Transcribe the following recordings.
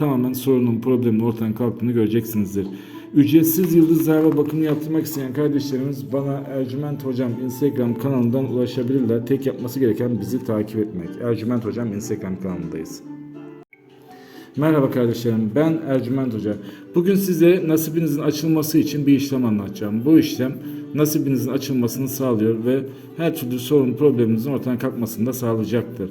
tamamen sorunun, problemin ortadan kalktığını göreceksinizdir. Ücretsiz yıldız zarfa bakımı yaptırmak isteyen kardeşlerimiz bana Ercüment Hocam Instagram kanalından ulaşabilirler. Tek yapması gereken bizi takip etmek. Ercüment Hocam Instagram kanalındayız. Merhaba kardeşlerim ben Ercüment Hoca. Bugün size nasibinizin açılması için bir işlem anlatacağım. Bu işlem nasibinizin açılmasını sağlıyor ve her türlü sorun probleminizin ortadan kalkmasını da sağlayacaktır.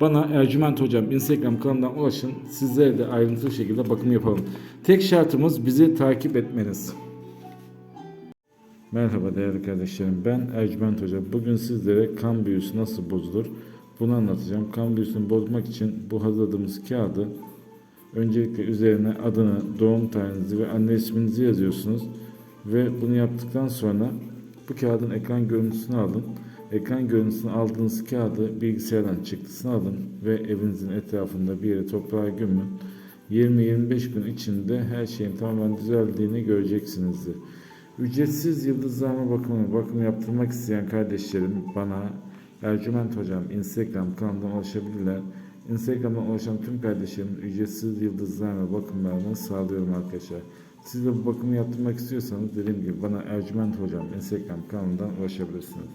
bana Ercüment Hocam Instagram kanalından ulaşın. Sizlere de ayrıntılı şekilde bakım yapalım. Tek şartımız bizi takip etmeniz. Merhaba değerli kardeşlerim. Ben Ercüment Hoca. Bugün sizlere kan büyüsü nasıl bozulur bunu anlatacağım. Kan büyüsünü bozmak için bu hazırladığımız kağıdı öncelikle üzerine adını, doğum tarihinizi ve anne isminizi yazıyorsunuz. Ve bunu yaptıktan sonra bu kağıdın ekran görüntüsünü alın. Ekran görüntüsünü aldığınız kağıdı bilgisayardan çıktısını alın ve evinizin etrafında bir yere toprağa gömün. 20-25 gün içinde her şeyin tamamen düzeldiğini göreceksinizdir. Ücretsiz yıldızlama bakımı, bakım yaptırmak isteyen kardeşlerim bana Ercüment Hocam Instagram kanalından ulaşabilirler. Instagram'dan ulaşan tüm kardeşlerim ücretsiz yıldızlama bakımlarını sağlıyorum arkadaşlar. Siz de bu bakımı yaptırmak istiyorsanız dediğim gibi bana Ercüment Hocam Instagram kanalından ulaşabilirsiniz.